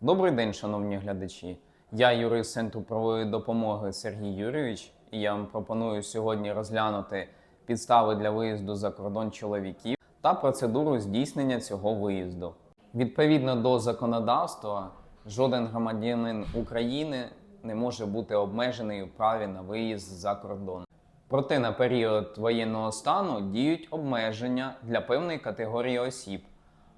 Добрий день, шановні глядачі. Я юрист Центру правової допомоги Сергій Юрійович, і я вам пропоную сьогодні розглянути підстави для виїзду за кордон чоловіків та процедуру здійснення цього виїзду. Відповідно до законодавства, жоден громадянин України не може бути обмежений у праві на виїзд за кордон. Проте на період воєнного стану діють обмеження для певної категорії осіб,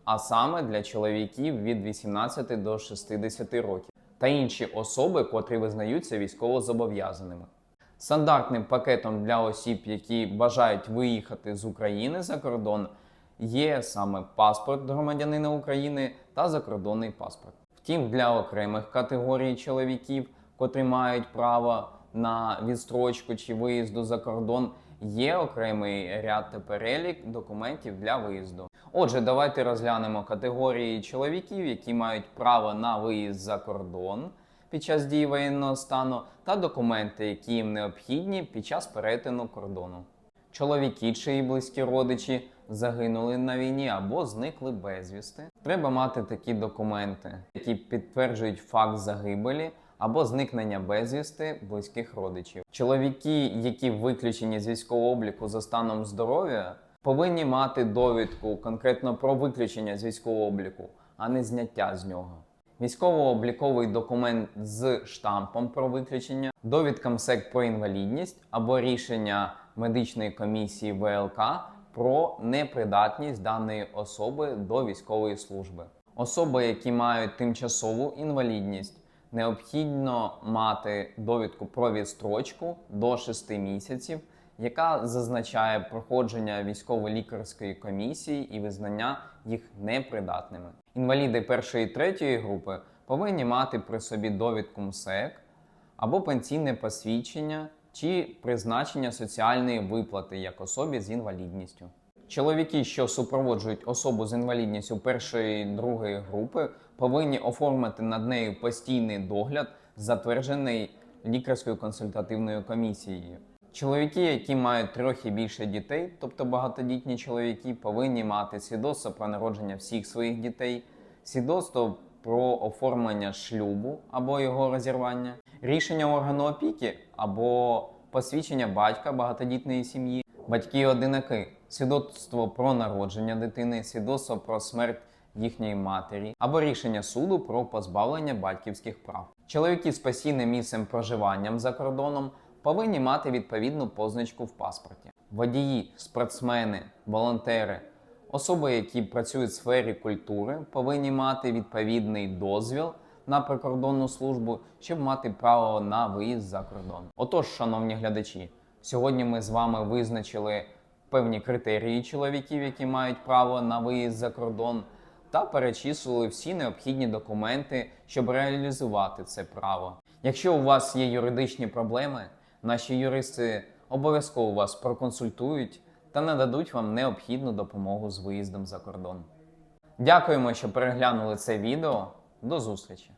а саме для чоловіків від 18 до 60 років та інші особи, котрі визнаються військовозобов'язаними. Стандартним пакетом для осіб, які бажають виїхати з України за кордон, є саме паспорт громадянина України та закордонний паспорт. Втім, для окремих категорій чоловіків, котрі мають право на відстрочку чи виїзду за кордон, є окремий ряд та перелік документів для виїзду. Отже, давайте розглянемо категорії чоловіків, які мають право на виїзд за кордон під час дії воєнного стану, та документи, які їм необхідні під час перетину кордону. Чоловіки, чиї близькі родичі загинули на війні або зникли безвісти. Треба мати такі документи, які підтверджують факт загибелі або зникнення безвісти близьких родичів. Чоловіки, які виключені з військового обліку за станом здоров'я, повинні мати довідку конкретно про виключення з військового обліку, а не зняття з нього. Військово-обліковий документ з штампом про виключення, довідка МСЕК про інвалідність або рішення медичної комісії ВЛК про непридатність даної особи до військової служби. Особи, які мають тимчасову інвалідність, необхідно мати довідку про відстрочку до 6 місяців, яка зазначає проходження військово-лікарської комісії і визнання їх непридатними. Інваліди першої і третьої групи повинні мати при собі довідку МСЕК або пенсійне посвідчення чи призначення соціальної виплати як особі з інвалідністю. Чоловіки, що супроводжують особу з інвалідністю першої і другої групи, повинні оформити над нею постійний догляд, затверджений лікарською консультативною комісією. Чоловіки, які мають трохи більше дітей, тобто багатодітні чоловіки, повинні мати свідоцтво про народження всіх своїх дітей, свідоцтво про оформлення шлюбу або його розірвання, рішення органу опіки або посвідчення батька багатодітної сім'ї, батьки-одинаки, свідоцтво про народження дитини, свідоцтво про смерть їхньої матері або рішення суду про позбавлення батьківських прав. Чоловіки з постійним місцем проживанням за кордоном повинні мати відповідну позначку в паспорті. Водії, спортсмени, волонтери, особи, які працюють в сфері культури, повинні мати відповідний дозвіл на прикордонну службу, щоб мати право на виїзд за кордон. Отож, шановні глядачі, сьогодні ми з вами визначили певні критерії чоловіків, які мають право на виїзд за кордон, та перечислили всі необхідні документи, щоб реалізувати це право. Якщо у вас є юридичні проблеми, наші юристи обов'язково вас проконсультують та нададуть вам необхідну допомогу з виїздом за кордон. Дякуємо, що переглянули це відео. До зустрічі!